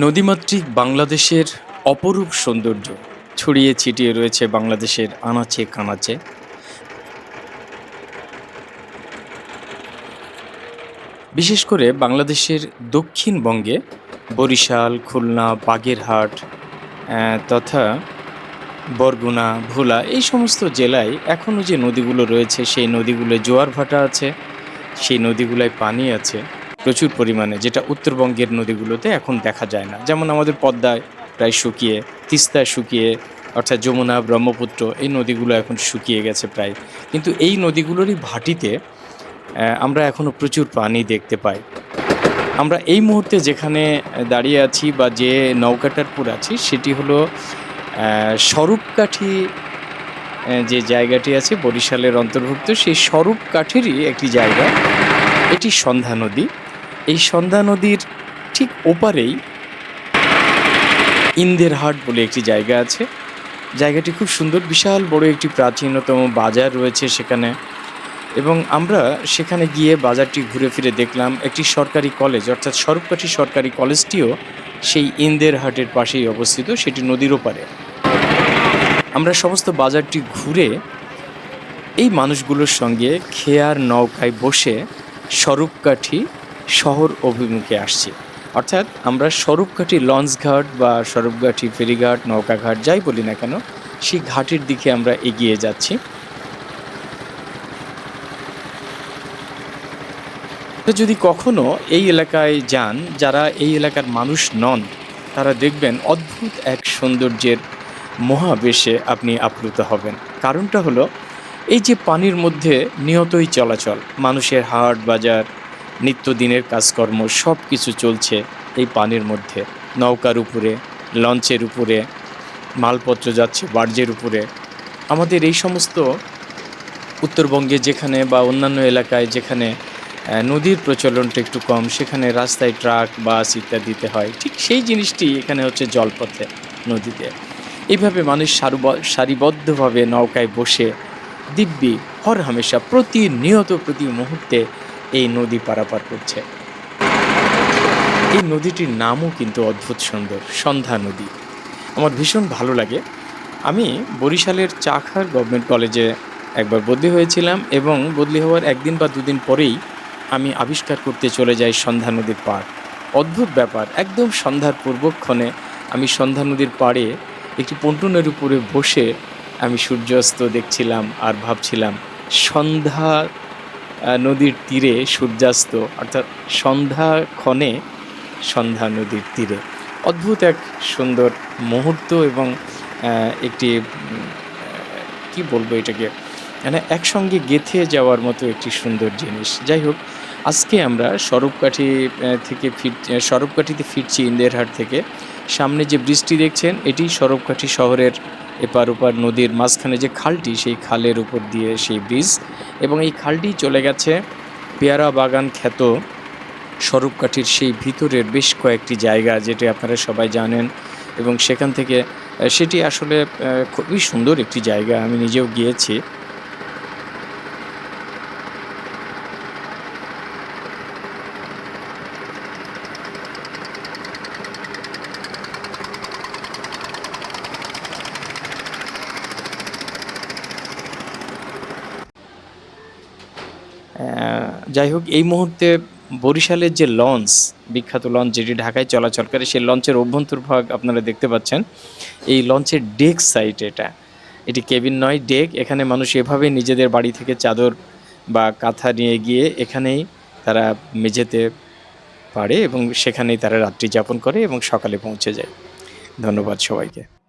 নদীমাতৃক বাংলাদেশের অপরূপ সৌন্দর্য। ছড়িয়ে ছিটিয়ে রয়েছে বাংলাদেশের আনাচে কানাচে। বিশেষ করে বাংলাদেশের দক্ষিণবঙ্গে বরিশাল, খুলনা, বাগেরহাট তথা বরগুনা, ভোলা এই সমস্ত জেলায় এখনও যে নদীগুলো রয়েছে, সেই নদীগুলোয় জোয়ার ভাটা আছে, সেই নদীগুলোয় পানি আছে। প্রচুর পরিমাণে, যেটা উত্তরবঙ্গের নদীগুলোতে এখন দেখা যায় না। যেমন আমাদের পদ্মায় প্রায় শুকিয়ে, তিস্তায় শুকিয়ে, অর্থাৎ যমুনা, ব্রহ্মপুত্র, এই নদীগুলো এখন শুকিয়ে গেছে প্রায়। কিন্তু এই নদীগুলোরই ভাটিতে আমরা এখনও প্রচুর পানি দেখতে পাই। আমরা এই মুহূর্তে যেখানে দাঁড়িয়ে আছি বা যে নৌকাটার পুর আছি, সেটি হলো স্বরূপকাঠি যে জায়গাটি আছে বরিশালের অন্তর্ভুক্ত, সেই স্বরূপকাঠিরই একটি জায়গা। এটি সন্ধ্যা নদী। এই সন্ধ্যা নদীর ঠিক ওপারেই ইন্দের হাট বলে একটি জায়গা আছে। জায়গাটি খুব সুন্দর, বিশাল বড় একটি প্রাচীনতম বাজার রয়েছে সেখানে। এবং আমরা সেখানে গিয়ে বাজারটি ঘুরে ফিরে দেখলাম, একটি সরকারি কলেজ, অর্থাৎ স্বরূপকাঠি সরকারি কলেজটিও সেই ইন্দের হাটের পাশেই অবস্থিত, সেটি নদীর ওপারে। আমরা সমস্ত বাজারটি ঘুরে এই মানুষগুলোর সঙ্গে খেয়ার নৌকায় বসে স্বরূপকাঠি শহর অভিমুখে আসছি। অর্থাৎ আমরা স্বরূপকাঠি লঞ্চ ঘাট বা স্বরূপকাঠি ফেরিঘাট নৌকাঘাট যাই বলি না কেন, সেই ঘাটের দিকে আমরা এগিয়ে যাচ্ছি। যদি কখনো এই এলাকায় যান, যারা এই এলাকার মানুষ নন, তারা দেখবেন অদ্ভুত এক সৌন্দর্যের মহাবেশে আপনি আপ্লুত হবেন। কারণটা হলো, এই যে পানির মধ্যে নিয়তই চলাচল, মানুষের হাট বাজার নিত্যদিনের কাজকর্ম সব কিছু চলছে এই পানির মধ্যে। নৌকার উপরে, লঞ্চের উপরে, মালপত্র যাচ্ছে বার্জের উপরে। আমাদের এই সমস্ত উত্তরবঙ্গে যেখানে বা অন্যান্য এলাকায় যেখানে নদীর প্রচলনটা একটু কম, সেখানে রাস্তায় ট্রাক, বাস ইত্যাদিতে হয়, ঠিক সেই জিনিসটি এখানে হচ্ছে জলপথে, নদীতে। এইভাবে মানুষ সারুব- সারিবদ্ধভাবে নৌকায় বসে দিব্যি, হর হামেশা প্রতিনিয়ত প্রতি মুহূর্তে এই নদী পারাপার করছে। এই নদীটির নামও কিন্তু অদ্ভুত সুন্দর, সন্ধ্যা নদী। আমার ভীষণ ভালো লাগে। আমি বরিশালের চাখার গভর্নমেন্ট কলেজে একবার বদলি হয়েছিলাম এবং বদলি হওয়ার একদিন বা দুদিন পরেই আমি আবিষ্কার করতে চলে যাই সন্ধ্যা নদীর পাড়। অদ্ভুত ব্যাপার, একদম সন্ধ্যার পূর্বক্ষণে আমি সন্ধ্যা নদীর পাড়ে একটি পন্টুনের উপরে বসে আমি সূর্যাস্ত দেখছিলাম আর ভাবছিলাম, সন্ধ্যা নদীর তীরে সূর্যাস্ত অর্থাৎ সন্ধ্যা ক্ষণে সন্ধ্যা নদীর তীরে। অদ্ভুত এক সুন্দর মুহূর্ত এবং একটি কি বলব এটাকে মানে একসঙ্গে গেথে যাওয়ার মতো একটি সুন্দর জিনিস। যাই হোক আজকে আমরা স্বরূপকাঠি থেকে ফির আহ, স্বরূপকাঠিতে ফিরছি ইন্দেরহাট থেকে। সামনে যে ব্রিজটি দেখছেন এটি স্বরূপকাঠি শহরের এপার ওপার নদীর মাঝখানে যে খালটি, সেই খালের উপর দিয়ে সেই ব্রিজ এবং এই খালটি চলে গেছে পেয়ারা বাগান খ্যাত স্বরূপকাঠির সেই ভিতরের বেশ কয়েকটি জায়গা যেটি আপনারা সবাই জানেন এবং সেখান থেকে সেটি আসলে খুবই সুন্দর একটি জায়গা। আমি নিজেও গিয়েছি। যাই হোক, এই মুহূর্তে বরিশালের যে লঞ্চ, বিখ্যাত লঞ্চ যেটি ঢাকায় চলাচল করে, সেই লঞ্চের অভ্যন্তরভাগ আপনারা দেখতে পাচ্ছেন। এই লঞ্চের ডেক সাইট এটা। এটি কেবিন নয়, ডেক। এখানে মানুষ এভাবে নিজেদের বাড়ি থেকে চাদর বা কাঁথা নিয়ে গিয়ে এখানেই তারা মেঝেতে পারে এবং সেখানেই তারা রাত্রি যাপন করে এবং সকালে পৌঁছে যায়। ধন্যবাদ সবাইকে।